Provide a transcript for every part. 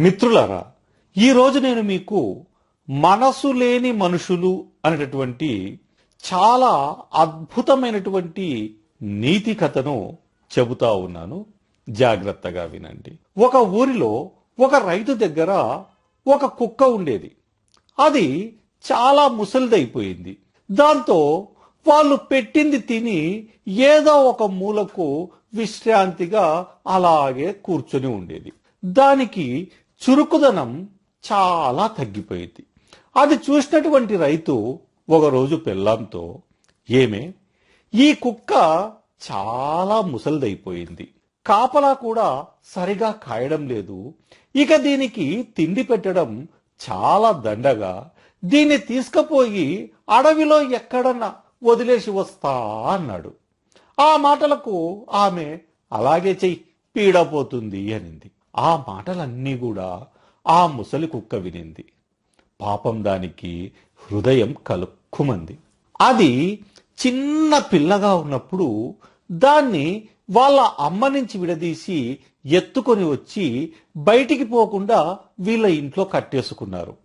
మిత్రులారా ఈరోజు నేను మీకు మనసు లేని మనుషులు అనేటటువంటి చాలా అద్భుతమైనటువంటి నీతి కథను చెబుతా ఉన్నాను. జాగ్రత్తగా వినండి. ఒక ఊరిలో ఒక రైతు దగ్గర ఒక కుక్క ఉండేది. అది చాలా ముసలిదైపోయింది. దాంతో వాళ్ళు పెట్టింది తిని ఏదో ఒక మూలకు విశ్రాంతిగా అలాగే కూర్చొని ఉండేది. దానికి చురుకుదనం చాలా తగ్గిపోయింది. అది చూసినటువంటి రైతు ఒకరోజు పెళ్ళాంతో ఏమే ఈ కుక్క చాలా ముసలిదైపోయింది. కాపలా కూడా సరిగా కాయడం లేదు. ఇక దీనికి తిండి పెట్టడం చాలా దండగా. దీన్ని తీసుకుపోయి అడవిలో ఎక్కడన్నా వదిలేసి వస్తా అన్నాడు. ఆ మాటలకు ఆమె అలాగే చెయ్యి పీడపోతుంది అనింది. ఆ మాటలన్నీ కూడా ఆ ముసలి కుక్క వినింది. పాపం దానికి హృదయం కలుక్కుమంది. అది చిన్న పిల్లగా ఉన్నప్పుడు దాన్ని వాళ్ళ అమ్మ నుంచి విడదీసి ఎత్తుకొని వచ్చి బయటికి పోకుండా వీళ్ళ ఇంట్లో కట్టేసుకున్నారు.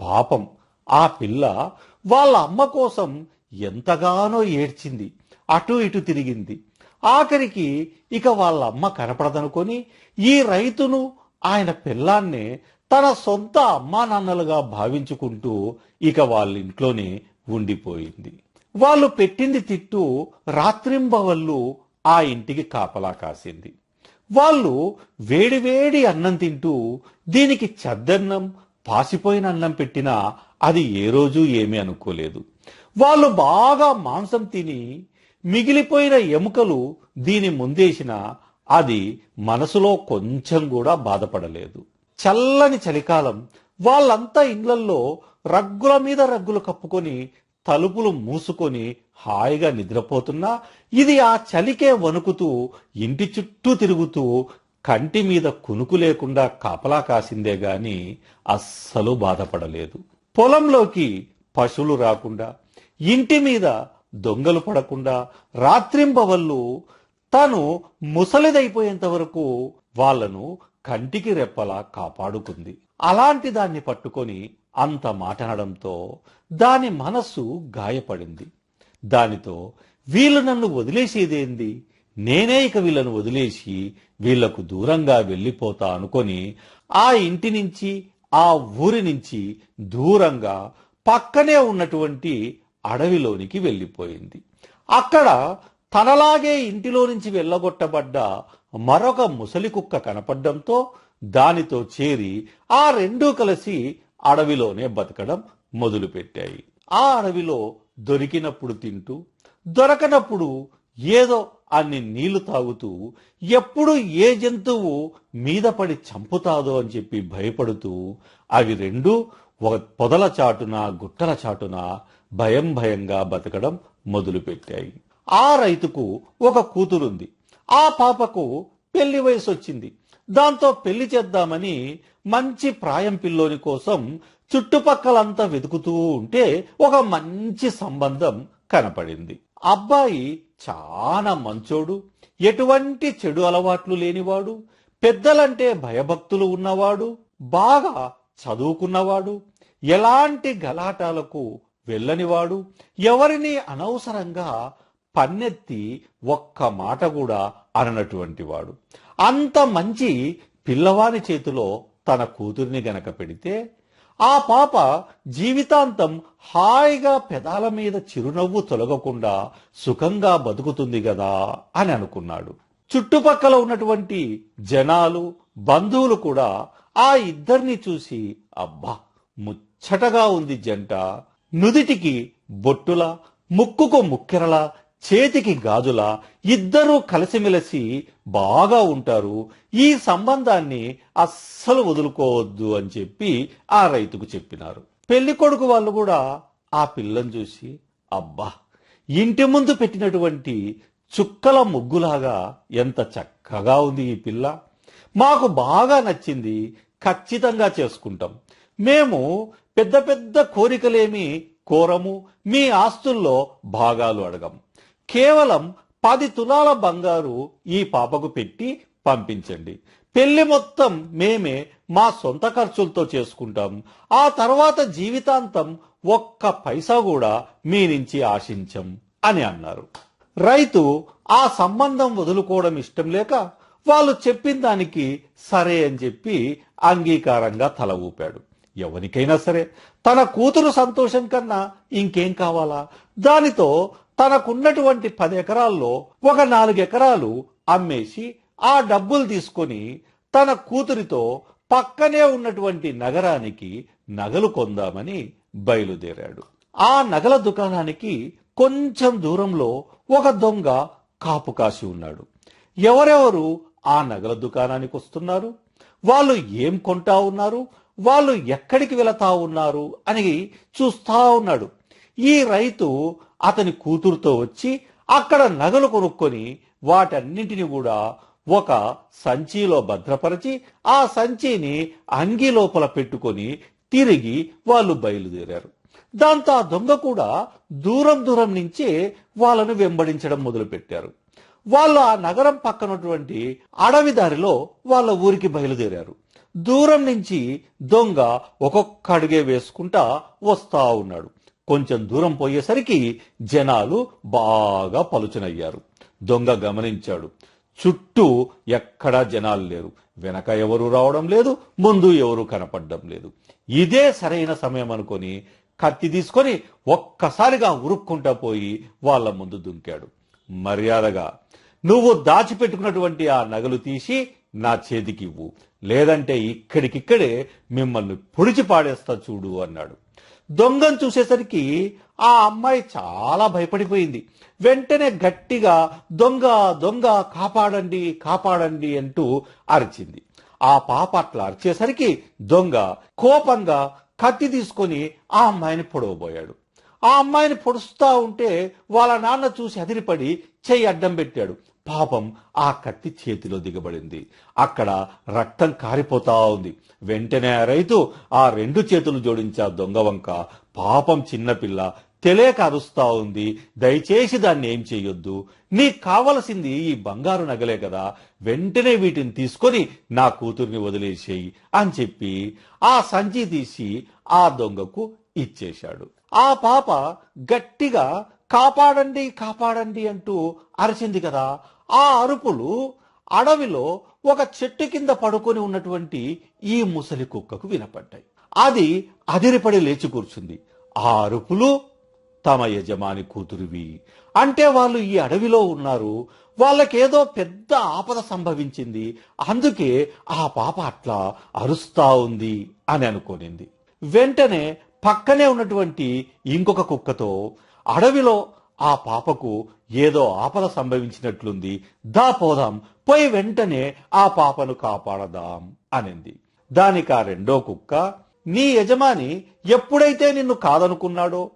పాపం ఆ పిల్ల వాళ్ళ అమ్మ కోసం ఎంతగానో ఏడ్చింది. అటు ఇటు తిరిగింది. ఆఖరికి ఇక వాళ్ళ అమ్మ కనపడదనుకొని ఈ రైతును ఆయన పిల్లాన్నే తన సొంత అమ్మా నాన్నలుగా భావించుకుంటూ ఇక వాళ్ళ ఇంట్లోనే ఉండిపోయింది. వాళ్ళు పెట్టింది తిట్టు రాత్రింబవళ్ళు ఆ ఇంటికి కాపలా కాసింది. వాళ్ళు వేడివేడి అన్నం తింటూ దీనికి చద్దన్నం పాసిపోయిన అన్నం పెట్టినా అది ఏ రోజు ఏమీ అనుకోలేదు. వాళ్ళు బాగా మాంసం తిని మిగిలిపోయిన ఎముకలు దీని ముందేసిన అది మనసులో కొంచెం కూడా బాధపడలేదు. చల్లని చలికాలం వాళ్ళంతా ఇండ్లల్లో రగ్గుల మీద రగ్గులు కప్పుకొని తలుపులు మూసుకొని హాయిగా నిద్రపోతున్నా ఇది ఆ చలికే వణుకుతూ ఇంటి చుట్టూ తిరుగుతూ కంటి మీద కునుకు లేకుండా కాపలా కాసిందే గాని అస్సలు బాధపడలేదు. పొలంలోకి పశువులు రాకుండా ఇంటి మీద దొంగలు పడకుండా రాత్రింబవళ్ళు తాను ముసలిదైపోయేంత వరకు వాళ్ళను కంటికి రెప్పలా కాపాడుకుంది. అలాంటి దాన్ని పట్టుకొని అంత మాటనడంతో దాని మనస్సు గాయపడింది. దానితో వీళ్ళు నన్ను వదిలేసేదేంది? నేనే ఇక వీళ్ళను వదిలేసి వీళ్ళకు దూరంగా వెళ్ళిపోతా అనుకొని ఆ ఇంటి నుంచి ఆ ఊరి నుంచి దూరంగా పక్కనే ఉన్నటువంటి అడవిలోనికి వెళ్ళిపోయింది. అక్కడ తనలాగే ఇంటిలో నుంచి వెళ్ళగొట్టబడ్డ మరొక ముసలి కుక్క కనపడ్డంతో దానితో చేరి ఆ రెండూ కలిసి అడవిలోనే బతకడం మొదలుపెట్టాయి. ఆ అడవిలో దొరికినప్పుడు తింటూ దొరకనప్పుడు ఏదో అన్ని నీళ్ళు తాగుతూ ఎప్పుడు ఏ జంతువు మీద పడి చంపుతాదో అని చెప్పి భయపడుతూ అవి రెండు ఒక పొదల చాటున గుట్టల చాటున భయం భయంగా బతకడం మొదలుపెట్టాయి. ఆ రైతుకు ఒక కూతురుంది. ఆ పాపకు పెళ్ళి వయసు వచ్చింది దాంతో పెళ్ళి చేద్దామని మంచి ప్రాయం పిల్లోని కోసం చుట్టుపక్కలంతా వెతుకుతూ ఉంటే ఒక మంచి సంబంధం కనపడింది. అబ్బాయి చాలా మంచోడు ఎటువంటి చెడు అలవాట్లు లేనివాడు పెద్దలంటే భయభక్తులు ఉన్నవాడు బాగా చదువుకున్నవాడు ఎలాంటి గలాటాలకు వెళ్ళనివాడు. ఎవరిని అనవసరంగా పన్నెత్తి ఒక్క మాట కూడా అననటువంటి వాడు అంత మంచి పిల్లవాని చేతిలో తన కూతుర్ని గనక పెడితే ఆ పాప జీవితాంతం హాయిగా పెదాల మీద చిరునవ్వు తొలగకుండా సుఖంగా బతుకుతుంది గదా అని అనుకున్నాడు. చుట్టుపక్కల ఉన్నటువంటి జనాలు బంధువులు కూడా ఆ ఇద్దరిని చూసి అబ్బా ముచ్చటగా ఉంది జంట నుదిటికి బొట్టుల ముక్కుకు ముక్కెరల చేతికి గాజుల ఇద్దరూ కలిసిమెలిసి బాగా ఉంటారు. ఈ సంబంధాన్ని అస్సలు వదులుకోవద్దు అని చెప్పి ఆ రైతుకు చెప్పినారు. పెళ్ళి కొడుకు వాళ్ళు కూడా ఆ పిల్లని చూసి అబ్బా ఇంటి ముందు పెట్టినటువంటి చుక్కల ముగ్గులాగా ఎంత చక్కగా ఉంది ఈ పిల్ల. మాకు బాగా నచ్చింది ఖచ్చితంగా చేసుకుంటాం. మేము పెద్ద పెద్ద కోరికలేమి కోరము మీ ఆస్తుల్లో భాగాలు అడగం. కేవలం పది తులాల బంగారు ఈ పాపకు పెట్టి పంపించండి. పెళ్ళి మొత్తం మేమే మా సొంత ఖర్చులతో చేసుకుంటాం. ఆ తర్వాత జీవితాంతం ఒక్క పైసా కూడా మీ నుంచి ఆశించం అని అన్నారు. రైతు ఆ సంబంధం వదులుకోవడం ఇష్టం లేక వాళ్ళు చెప్పిన దానికి సరే అని చెప్పి అంగీకారంగా తల ఊపాడు. ఎవరికైనా సరే తన కూతురు సంతోషం కన్నా ఇంకేం కావాలా? దానితో తనకున్నటువంటి పది ఎకరాల్లో ఒక నాలుగు ఎకరాలు అమ్మేసి ఆ డబ్బులు తీసుకొని తన కూతురితో పక్కనే ఉన్నటువంటి నగరానికి నగలు కొందామని బయలుదేరాడు. ఆ నగల దుకాణానికి కొంచెం దూరంలో ఒక దొంగ కాపు కాసి ఉన్నాడు. ఎవరెవరు ఆ నగల దుకాణానికి వస్తున్నారు? వాళ్ళు ఏం కొంటా ఉన్నారు? వాళ్ళు ఎక్కడికి వెళతా ఉన్నారు అని చూస్తా ఉన్నాడు. ఈ రైతు అతని కూతురుతో వచ్చి అక్కడ నగలు కొనుక్కొని వాటన్నింటిని కూడా ఒక సంచిలో భద్రపరిచి ఆ సంచిని అంగి లోపల పెట్టుకొని తిరిగి వాళ్ళు బయలుదేరారు. దాంతో ఆ దొంగ కూడా దూరం దూరం నుంచే వాళ్ళను వెంబడించడం మొదలుపెట్టారు. వాళ్ళు ఆ నగరం పక్కనటువంటి అడవి దారిలో వాళ్ళ ఊరికి బయలుదేరారు. దూరం నుంచి దొంగ ఒక్కొక్క అడుగే వేసుకుంటా వస్తా ఉన్నాడు. కొంచెం దూరం పోయేసరికి జనాలు బాగా పలుచనయ్యారు. దొంగ గమనించాడు. చుట్టూ ఎక్కడా జనాలు లేరు. వెనక ఎవరు రావడం లేదు ముందు ఎవరు కనపడడం లేదు. ఇదే సరైన సమయం అనుకొని కత్తి తీసుకొని ఒక్కసారిగా ఉరుక్కుంటా పోయి వాళ్ళ ముందు దుంకాడు. మర్యాదగా నువ్వు దాచిపెట్టుకున్నటువంటి ఆ నగలు తీసి నా చేతికి ఇవ్వు. లేదంటే ఇక్కడికిక్కడే మిమ్మల్ని పొడిచి పాడేస్తా చూడు అన్నాడు. దొంగను చూసేసరికి ఆ అమ్మాయి చాలా భయపడిపోయింది. వెంటనే గట్టిగా దొంగ దొంగ కాపాడండి కాపాడండి అంటూ అరిచింది. ఆ పాప అట్లా అరిచేసరికి దొంగ కోపంగా కత్తి తీసుకొని ఆ అమ్మాయిని పొడవబోయాడు. ఆ అమ్మాయిని పొడుస్తా ఉంటే వాళ్ళ నాన్న చూసి అదిరిపడి చెయ్యి అడ్డం పెట్టాడు. పాపం ఆ కత్తి చేతిలో దిగబడింది. అక్కడ రక్తం కారిపోతా ఉంది. వెంటనే ఆ రైతు ఆ రెండు చేతులు జోడించా దొంగవంక పాపం చిన్నపిల్ల తెలియక అరుస్తా ఉంది. దయచేసి దాన్ని ఏం చెయ్యొద్దు నీకు కావలసింది ఈ బంగారు నగలే కదా. వెంటనే వీటిని తీసుకొని నా కూతుర్ని వదిలేసేయి అని చెప్పి ఆ సంచి తీసి ఆ దొంగకు ఇచ్చేశాడు. ఆ పాప గట్టిగా కాపాడండి కాపాడండి అంటూ అరిచింది కదా. ఆ అరుపులు అడవిలో ఒక చెట్టు కింద పడుకొని ఉన్నటువంటి ఈ ముసలి కుక్కకు వినపడ్డాయి. అది అదిరిపడి లేచి కూర్చుంది. ఆ అరుపులు తమ యజమాని కూతురివి. అంటే వాళ్ళు ఈ అడవిలో ఉన్నారు. వాళ్ళకేదో పెద్ద ఆపద సంభవించింది. అందుకే ఆ పాప అట్లా అరుస్తా ఉంది అని అనుకోనింది. వెంటనే పక్కనే ఉన్నటువంటి ఇంకొక కుక్కతో అడవిలో ఆ పాపకు ఏదో ఆపద సంభవించినట్లుంది. దా పోదాం పోయి వెంటనే ఆ పాపను కాపాడదాం అనింది. దానికి ఆ రెండో కుక్క నీ యజమాని ఎప్పుడైతే నిన్ను కాదనుకున్నాడో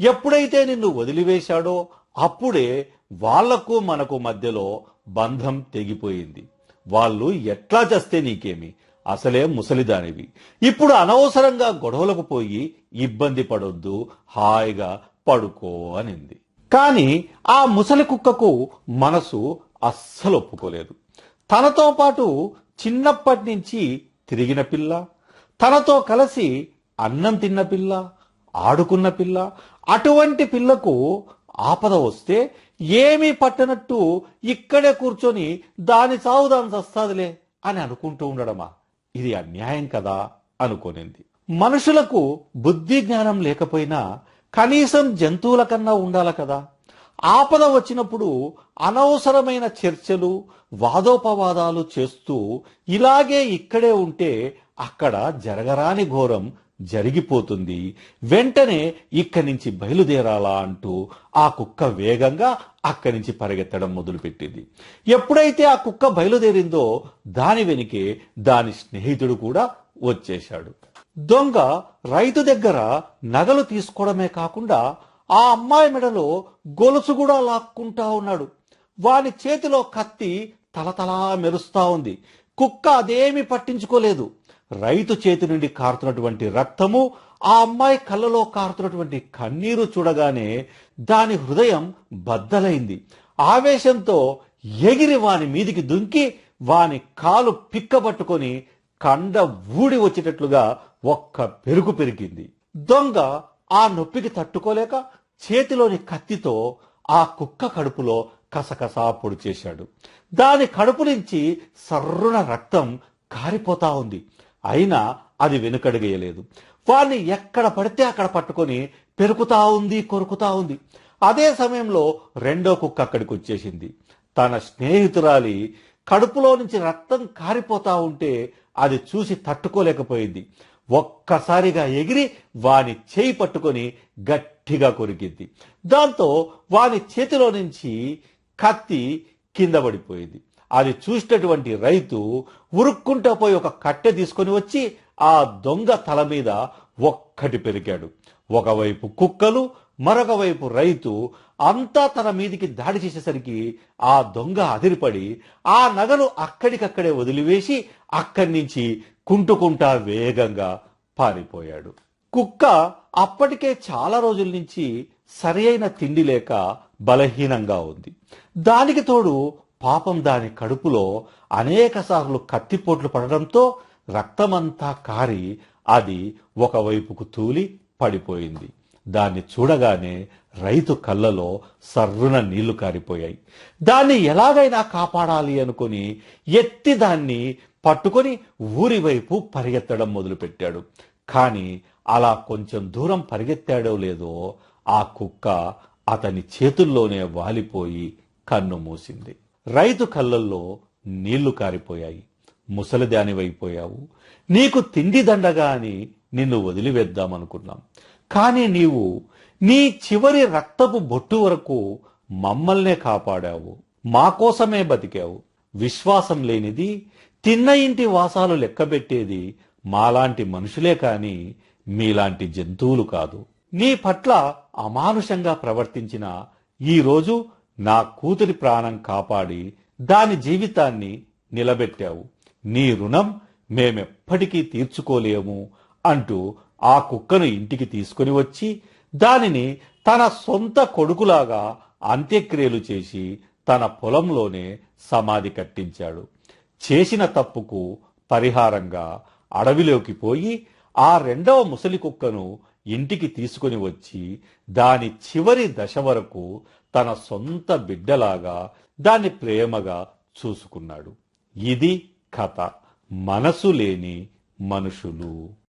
ఎప్పుడైతే నిన్ను వదిలివేశాడో అప్పుడే వాళ్ళకు మనకు మధ్యలో బంధం తెగిపోయింది. వాళ్ళు ఎట్లా చేస్తే నీకేమి? అసలే ముసలిదానివి. ఇప్పుడు అనవసరంగా గొడవలకు పోయి ఇబ్బంది పడొద్దు హాయిగా పడుకో అనింది. కాని ఆ ముసలి కుక్కకు మనసు అస్సలు ఒప్పుకోలేదు. తనతో పాటు చిన్నప్పటి నుంచి తిరిగిన పిల్ల తనతో కలిసి అన్నం తిన్న పిల్ల ఆడుకున్న పిల్ల అటువంటి పిల్లకు ఆపద వస్తే ఏమీ పట్టనట్టు ఇక్కడే కూర్చొని దాని చావు దాని చస్తాదిలే అని అనుకుంటూ ఉండడమా? ఇది అన్యాయం కదా అనుకోనింది. మనుషులకు బుద్ధి జ్ఞానం లేకపోయినా కనీసం జంతువుల కన్నా ఉండాలి కదా. ఆపద వచ్చినప్పుడు అనవసరమైన చర్చలు వాదోపవాదాలు చేస్తూ ఇలాగే ఇక్కడే ఉంటే అక్కడ జరగరాని ఘోరం జరిగిపోతుంది. వెంటనే ఇక్కడి నుంచి బయలుదేరాలా అంటూ ఆ కుక్క వేగంగా అక్కడి నుంచి పరిగెత్తడం మొదలుపెట్టింది. ఎప్పుడైతే ఆ కుక్క బయలుదేరిందో దాని వెనుకే దాని స్నేహితుడు కూడా వచ్చేశాడు. దొంగ రైతు దగ్గర నగలు తీసుకోవడమే కాకుండా ఆ అమ్మాయి మెడలో గొలుసు కూడా లాక్కుంటా ఉన్నాడు. వాని చేతిలో కత్తి తలతలా మెరుస్తా ఉంది. కుక్క అదేమి పట్టించుకోలేదు. రైతు చేతి నుండి కారుతున్నటువంటి రక్తము ఆ అమ్మాయి కళ్ళలో కారుతున్నటువంటి కన్నీరు చూడగానే దాని హృదయం బద్దలైంది. ఆవేశంతో ఎగిరి వాని మీదికి దుంకి వాని కాలు పిక్కబట్టుకొని కండ ఊడి వచ్చేటట్లుగా ఒక్క పెరుగు పెరిగింది. దొంగ ఆ నొప్పికి తట్టుకోలేక చేతిలోని కత్తితో ఆ కుక్క కడుపులో కసకసా పొడి చేశాడు. దాని కడుపు నుంచి సర్రున రక్తం కారిపోతా ఉంది. అయినా అది వెనుకడుగేయలేదు. వాణ్ణి ఎక్కడ పడితే అక్కడ పట్టుకొని పెరుకుతా ఉంది కొరుకుతా ఉంది. అదే సమయంలో రెండో కుక్క అక్కడికి వచ్చేసింది. తన స్నేహితురాలి కడుపులో నుంచి రక్తం కారిపోతా ఉంటే అది చూసి తట్టుకోలేకపోయింది. ఒక్కసారిగా ఎగిరి వాని చేయి పట్టుకొని గట్టిగా కొరికింది దాంతో వాని చేతిలో నుంచి కత్తి కింద పడిపోయింది. అది చూసినటువంటి రైతు ఉరుక్కుంటా పోయి ఒక కట్టె తీసుకొని వచ్చి ఆ దొంగ తల మీద ఒక్కటి పెరిగాడు. ఒకవైపు కుక్కలు మరొక వైపు రైతు అంతా తన మీదికి దాడి చేసేసరికి ఆ దొంగ అదిరిపడి ఆ నగలు అక్కడికక్కడే వదిలివేసి అక్కడి నుంచి కుంటుకుంటా వేగంగా పారిపోయాడు. కుక్క అప్పటికే చాలా రోజుల నుంచి సరి అయిన తిండి లేక బలహీనంగా ఉంది. దానికి తోడు పాపం దాని కడుపులో అనేక సార్లు కత్తిపోట్లు పడడంతో రక్తమంతా కారి అది ఒకవైపుకు తూలి పడిపోయింది. దాన్ని చూడగానే రైతు కళ్ళలో సర్రున నీళ్ళు కారిపోయాయి. దాన్ని ఎలాగైనా కాపాడాలి అనుకుని ఎత్తి దాన్ని పట్టుకొని ఊరి వైపు పరిగెత్తడం మొదలుపెట్టాడు. కానీ అలా కొంచెం దూరం పరిగెత్తాడో లేదో ఆ కుక్క అతని చేతుల్లోనే వాలిపోయి కన్ను మూసింది. రైతు కళ్ళల్లో నీళ్ళు కారిపోయాయి. ముసలిదానివైపోయావు. నీకు తిండి దండగా అని నిన్ను వదిలివేద్దామనుకున్నాం. కానీ నీవు నీ చివరి రక్తపు బొట్టు వరకు మమ్మల్నే కాపాడావు. మా కోసమే బతికావు. విశ్వాసం లేనిది తిన్న ఇంటి వాసాలు లెక్కబెట్టేది మాలాంటి మనుషులే కాని మీలాంటి జంతువులు కాదు. నీ పట్ల అమానుషంగా ప్రవర్తించిన ఈరోజు నా కూతురి ప్రాణం కాపాడి దాని జీవితాన్ని నిలబెట్టావు. నీ రుణం మేమెప్పటికీ తీర్చుకోలేము అంటూ ఆ కుక్కను ఇంటికి తీసుకుని వచ్చి దానిని తన సొంత కొడుకులాగా అంత్యక్రియలు చేసి తన పొలంలోనే సమాధి కట్టించాడు. చేసిన తప్పుకు పరిహారంగా అడవిలోకి పోయి ఆ రెండవ ముసలి కుక్కను ఇంటికి తీసుకుని వచ్చి దాని చివరి దశ వరకు తన సొంత బిడ్డలాగా దాన్ని ప్రేమగా చూసుకున్నాడు. ఇది కథ. మనసు లేని మనుషులు.